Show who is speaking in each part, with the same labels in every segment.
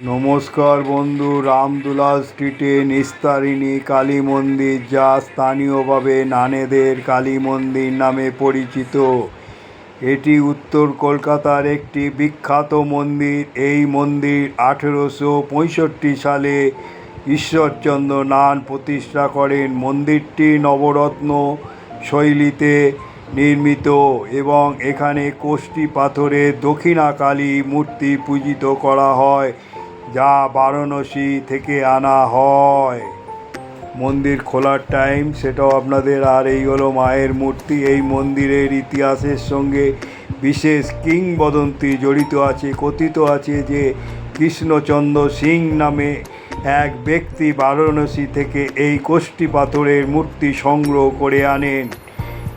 Speaker 1: নমস্কার বন্ধু রামদুলাল স্ট্রিটে নিস্তারিণী কালী মন্দির যা স্থানীয়ভাবে নানেদের কালী মন্দির নামে পরিচিত। এটি উত্তর কলকাতার একটি বিখ্যাত মন্দির। এই মন্দির আঠেরোশো পঁয়ষট্টি সালে ঈশ্বরচন্দ্র নান প্রতিষ্ঠা করেন। মন্দিরটি নবরত্ন শৈলীতে নির্মিত এবং এখানে কোষ্ঠী পাথরের দক্ষিণাকালী মূর্তি পূজিত করা হয়। যা বারাণসী থেকে আনা হয়। মন্দির খোলার টাইম সেটাও আপনাদের, আর এই হলো মায়ের মূর্তি। এই মন্দিরের ইতিহাসের সঙ্গে বিশেষ কিংবদন্তি জড়িত আছে, কথিত আছে যে কৃষ্ণচন্দ্র সিং নামে এক ব্যক্তি বারাণসী থেকে এই কোষ্ঠী পাথরের মূর্তি সংগ্রহ করে আনেন।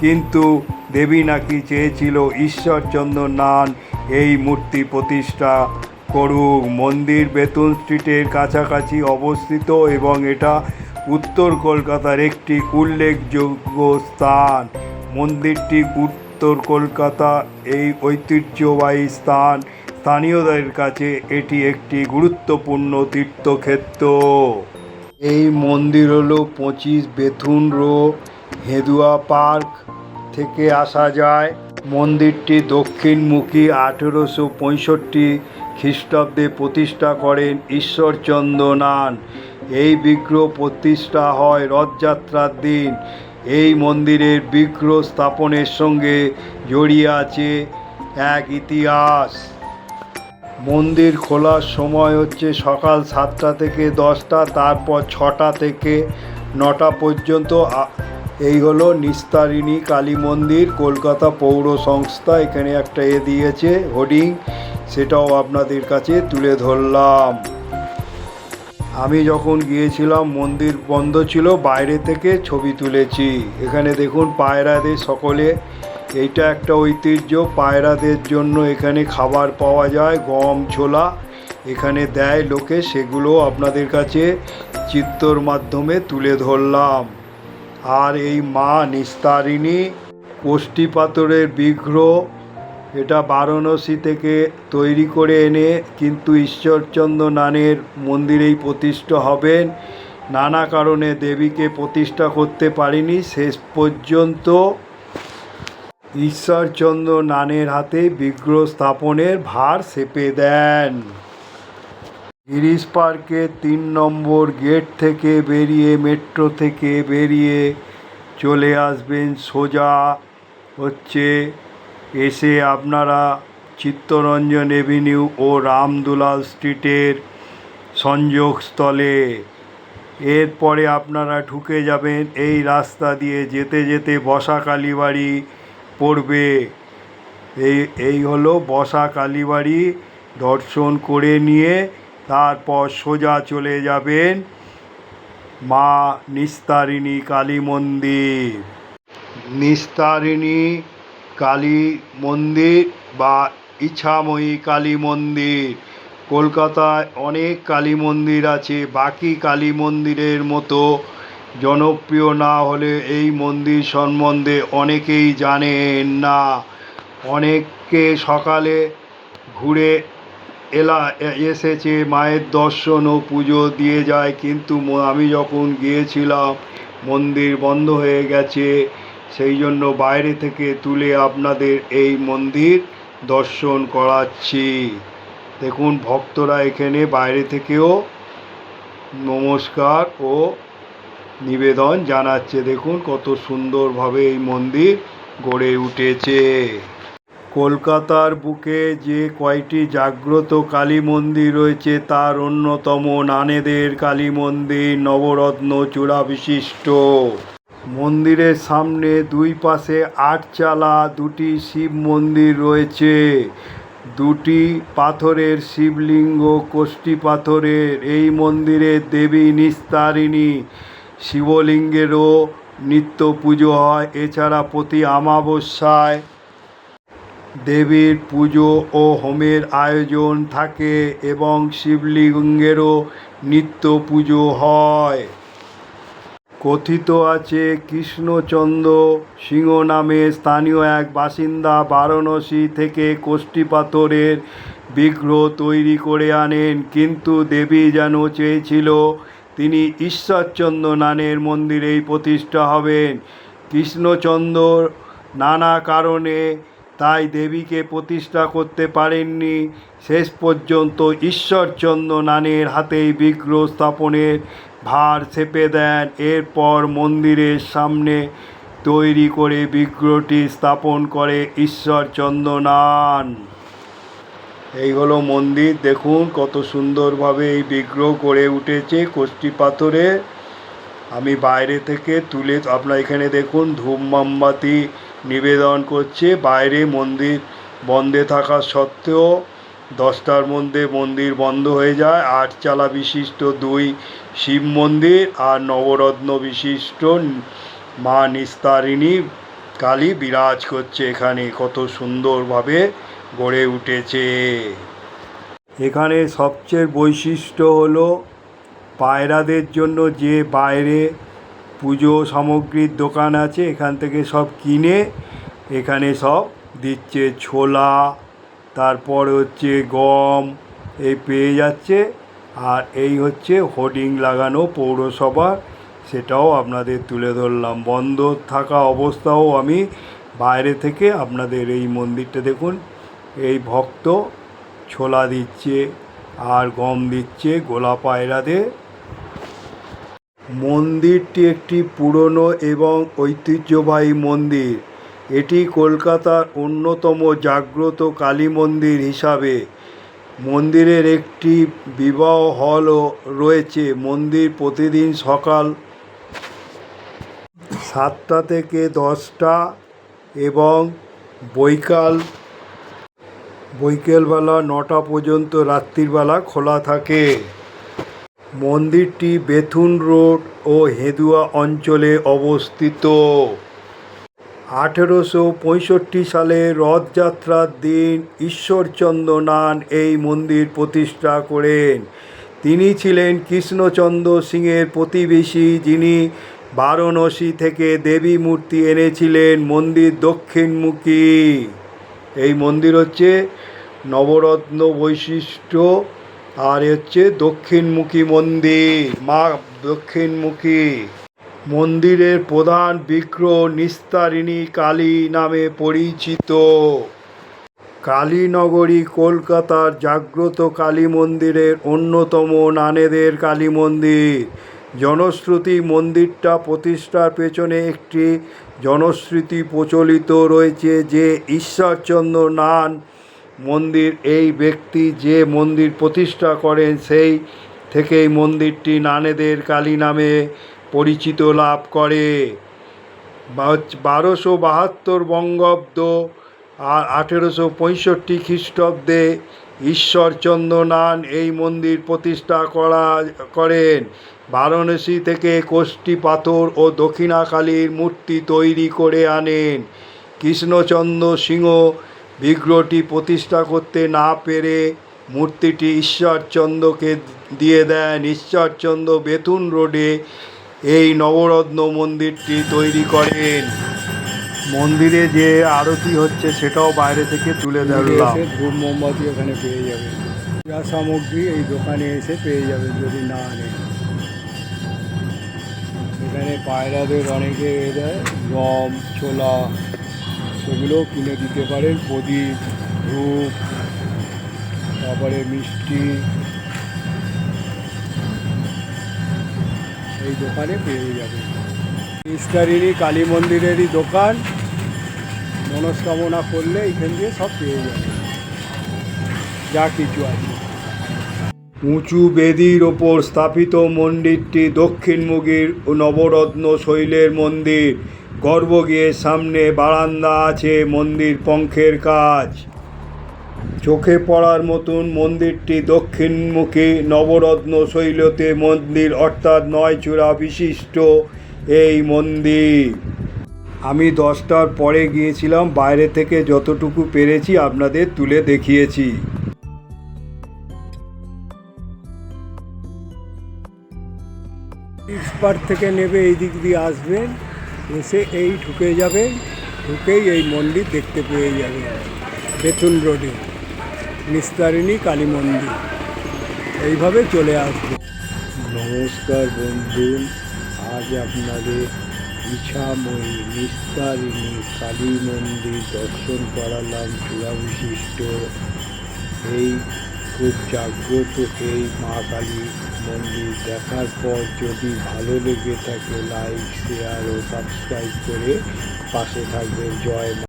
Speaker 1: কিন্তু দেবী নাকি চেয়েছিল ঈশ্বরচন্দ্র নান এই মূর্তি প্রতিষ্ঠা করুক। মন্দির বেতন স্ট্রিটের কাছাকাছি অবস্থিত এবং এটা উত্তর কলকাতার একটি উল্লেখযোগ্য স্থান। মন্দিরটি উত্তর কলকাতা এই ঐতিহ্যবাহী স্থান। স্থানীয়দের কাছে এটি একটি গুরুত্বপূর্ণ তীর্থক্ষেত্র। এই মন্দির হলো পঁচিশ বেথুন রো, হেদুয়া পার্ক থেকে আসা যায়। মন্দিরটি দক্ষিণমুখী আঠেরোশো পঁয়ষট্টি খ্রিস্টাব্দে প্রতিষ্ঠা করেন ঈশ্বরচন্দ্র নান এই বিগ্রহ প্রতিষ্ঠা হয় রথযাত্রার দিন। এই মন্দিরের বিগ্রহ স্থাপনের সঙ্গে জড়িয়ে আছে এক ইতিহাস। মন্দির খোলার সময় হচ্ছে সকাল সাতটা থেকে দশটা, তারপর ছটা থেকে নটা পর্যন্ত। এই হলো নিস্তারিণী কালী মন্দির, কলকাতা পৌর সংস্থা। এখানে একটা এ দিয়েছে হোর্ডিং। সেটাও আপনাদের কাছে তুলে ধরলাম। আমি যখন গিয়েছিলাম, মন্দির বন্ধ ছিল, বাইরে থেকে ছবি তুলেছি। এখানে দেখুন, পায়রাদের সকলে, এইটা একটা ঐতিহ্য, পায়রাদের জন্য এখানে খাবার পাওয়া যায়, গম, ছোলা এখানে দেয় লোকে, সেগুলো আপনাদের কাছে চিত্রর মাধ্যমে তুলে ধরলাম। আর এই মা নিস্তারিণী, কোষ্ঠী পাথরের বিগ্রহ এটা বারাণসী থেকে তৈরি করে এনে কিন্তু ঈশ্বরচন্দ্র নানের মন্দিরেই প্রতিষ্ঠা হবেন। নানা কারণে দেবীকে প্রতিষ্ঠা করতে পারিনি। শেষ পর্যন্ত ঈশ্বরচন্দ্র নানের হাতে বিগ্রহ স্থাপনের ভার চেপে দেন। গিরিশ পার্কের তিন নম্বর গেট থেকে বেরিয়ে, মেট্রো থেকে বেরিয়ে চলে আসবেন সোজা হচ্ছে এসে আপনারা চিত্তরঞ্জন এভিনিউ ও রামদুলাল স্ট্রিটের সংযোগস্থলে। এরপরে আপনারা ঢুকে যাবেন এই রাস্তা দিয়ে যেতে যেতে বসা কালীবাড়ি পড়বে। এই এই হলো বসা কালীবাড়ি দর্শন করে নিয়ে তারপর সোজা চলে যাবেন মা নিস্তারিণী কালী মন্দির। নিস্তারিণী কালী মন্দির বা ইছাময়ী কালী মন্দির। কলকাতায় অনেক কালী মন্দির আছে, বাকি কালী মন্দিরের মতো জনপ্রিয় না হলে এই মন্দির সম্বন্ধে অনেকেই জানেন না। অনেকে সকালে ঘুরে এলা এসেছে মায়ের দর্শন ও পুজো দিয়ে যায়, কিন্তু আমি যখন গিয়েছিলাম, মন্দির বন্ধ হয়ে গেছে। সেই জন্য বাইরে থেকে তুলে আপনাদের এই মন্দির দর্শন করাচ্ছি। দেখুন, ভক্তরা এখানে বাইরে থেকেও নমস্কার ও নিবেদন জানাচ্ছে। দেখুন, কত সুন্দরভাবে এই মন্দির গড়ে উঠেছে। কলকাতার বুকে যে কয়টি জাগ্রত কালী মন্দির রয়েছে, তার অন্যতম নানেদের কালী মন্দির, নবরত্ন চূড়া বিশিষ্ট। মন্দিরের সামনে দুই পাশে আটচালা, দুটি শিব মন্দির রয়েছে। দুটি পাথরের শিবলিঙ্গ কোষ্ঠী পাথরের। এই মন্দিরে দেবী নিস্তারিণী, শিবলিঙ্গেরও নিত্য পুজো হয়, এছাড়া প্রতি আমাবস্যায় দেবীর পুজো ও হোমের আয়োজন থাকে এবং শিবলিঙ্গেরও নিত্য পুজো হয়। কথিত আছে, কৃষ্ণচন্দ্র সিংহ নামে স্থানীয় এক বাসিন্দা বারাণসী থেকে কোষ্ঠী পাথরের বিগ্রহ তৈরি করে আনেন। কিন্তু দেবী যেন চেয়েছিল, তিনি ঈশ্বরচন্দ্র নানের মন্দিরেই প্রতিষ্ঠা হবেন। কৃষ্ণচন্দ্র নানা কারণে তাই দেবীকে প্রতিষ্ঠা করতে পারেননি। শেষ পর্যন্ত ঈশ্বরচন্দ্র নানের হাতেই বিগ্রহ স্থাপনের ভার চেপে দেন। এরপর মন্দিরের সামনে তৈরি করে বিগ্রহটি স্থাপন করে ঈশ্বরচন্দ্র নান এই হলো মন্দির। দেখুন কত সুন্দরভাবে এই বিগ্রহ করে উঠেছে কষ্টি পাথরে। আমি বাইরে থেকে তুলে আপনার এখানে দেখুন ধূপ মোমবাতি নিবেদন করছে। বাইরে মন্দির বন্ধে থাকা সত্ত্বেও দশটার মধ্যে মন্দির বন্ধ হয়ে যায়। আটচালা বিশিষ্ট দুই শিব মন্দির আর নবরত্ন বিশিষ্ট মা নিস্তারিণী কালী বিরাজ করছে এখানে। কত সুন্দরভাবে গড়ে উঠেছে। এখানে সবচেয়ে বৈশিষ্ট্য হলো পায়রাদের জন্য যে বাইরে পুজো সামগ্রীর দোকান আছে, এখান থেকে সব কিনে এখানে সব দিচ্ছে ছোলা তারপর হচ্ছে গম, এই পেয়ে যাচ্ছে। আর এই হচ্ছে হোর্ডিং লাগানো পৌরসভার সেটাও আপনাদের তুলে ধরলাম। বন্ধ থাকা অবস্থাও আমি বাইরে থেকে আপনাদের এই মন্দিরটা দেখুন, এই ভক্ত ছোলা দিচ্ছে আর গম দিচ্ছে গোলা পায়রাদের মন্দিরটি একটি পুরনো এবং ঐতিহ্যবাহী মন্দির। এটি কলকাতার অন্যতম জাগ্রত কালী মন্দির হিসাবে। মন্দিরের একটি বিবাহ হলও রয়েছে। মন্দির প্রতিদিন সকাল সাতটা থেকে দশটা এবং বৈকাল, বৈকালবেলা নটা পর্যন্ত রাত্রিবেলা খোলা থাকে। মন্দিরটি বেথুন রোড ও হেদুয়া অঞ্চলে অবস্থিত। আঠেরোশো পঁয়ষট্টি সালে রথযাত্রার দিন ঈশ্বরচন্দ্র নান এই মন্দির প্রতিষ্ঠা করেন। তিনি ছিলেন কৃষ্ণচন্দ্র সিংয়ের প্রতিবেশী, যিনি বারাণসী থেকে দেবী মূর্তি এনেছিলেন মন্দির দক্ষিণমুখী। এই মন্দির হচ্ছে নবরত্ন বৈশিষ্ট্য, আর হচ্ছে দক্ষিণমুখী মন্দির, মা দক্ষিণমুখী। মন্দিরের প্রধান বিগ্রহ নিস্তারিণী কালী নামে পরিচিত। কালীনগরী, কলকাতার জাগ্রত কালী মন্দিরের অন্যতম নানেদের কালী মন্দির। জনশ্রুতি মন্দিরটা প্রতিষ্ঠার পেছনে একটি জনশ্রুতি প্রচলিত রয়েছে যে ঈশ্বরচন্দ্র নান মন্দির, এই ব্যক্তি যে মন্দির প্রতিষ্ঠা করেন সেই থেকেই মন্দিরটি নানেদের কালী নামে পরিচিত লাভ করে। বারোশো বাহাত্তর বঙ্গাব্দ আর আঠেরোশো পঁয়ষট্টি খ্রিস্টাব্দে ঈশ্বরচন্দ্র নান এই মন্দির প্রতিষ্ঠা করা করেন। বারাণসী থেকে কোষ্ঠী পাথর ও দক্ষিণাকালীর মূর্তি তৈরি করে আনেন। কৃষ্ণচন্দ্র সিংহ বিগ্রহটি প্রতিষ্ঠা করতে না পেরে মূর্তিটি ঈশ্বরচন্দ্রকে দিয়ে দেন। ঈশ্বরচন্দ্র বেতুন রোডে এই নবরত্ন মন্দিরটি তৈরি করেন। মন্দিরে যে আরতি হচ্ছে সেটাও বাইরে থেকে তুলে ধরলাম। ধূপ মোমবাতি এখানে পেয়ে যাবে। যা সামগ্রী এই দোকানে এসে পেয়ে যাবে যদি না আনে এখানে পায়রাদের অনেকে এ দেয় গম ছোলা সেগুলো কিনে দিতে পারেন প্রদীপ ধূপ তারপরে মিষ্টি এই দোকানে পেয়ে যাবে। ইস্তারিণী কালী মন্দিরেরই দোকান। মনস্কামনা করলে এখান দিয়ে সব পেয়ে যাবে। যা কিছু আছে। উঁচু বেদির ওপর স্থাপিত মন্দিরটি দক্ষিণমুখীর নবরত্ন শৈলের মন্দির। গর্ভগৃহের সামনে বারান্দা আছে মন্দির পঙ্খের কাজ। চোখে পড়ার মতন মন্দিরটি দক্ষিণমুখী নবরত্ন শৈলতে মন্দির, অর্থাৎ নয় চূড়া বিশিষ্ট এই মন্দির। আমি দশটার পরে গিয়েছিলাম, বাইরে থেকে যতটুকু পেরেছি আপনাদের তুলে দেখিয়েছি। ইস্পার থেকে নেবে, এই দিক দিয়ে আসবেন, এসে এই ঢুকে যাবেন, ঢুকেই এই মন্দির দেখতে পেয়ে যাবেন বেতুন রোডে। নিস্তারিণী কালী মন্দির। এইভাবে চলে আসবে। নমস্কার বন্ধু, আজ আপনাদের ইছাময়ী নিস্তারিণী কালী মন্দির দর্শন করালাম চূড়া বিশিষ্ট এই খুব জাগ্রত এই মা কালী মন্দির দেখার পর যদি ভালো লেগে থাকে লাইক শেয়ার ও সাবস্ক্রাইব করে পাশে থাকবেন জয়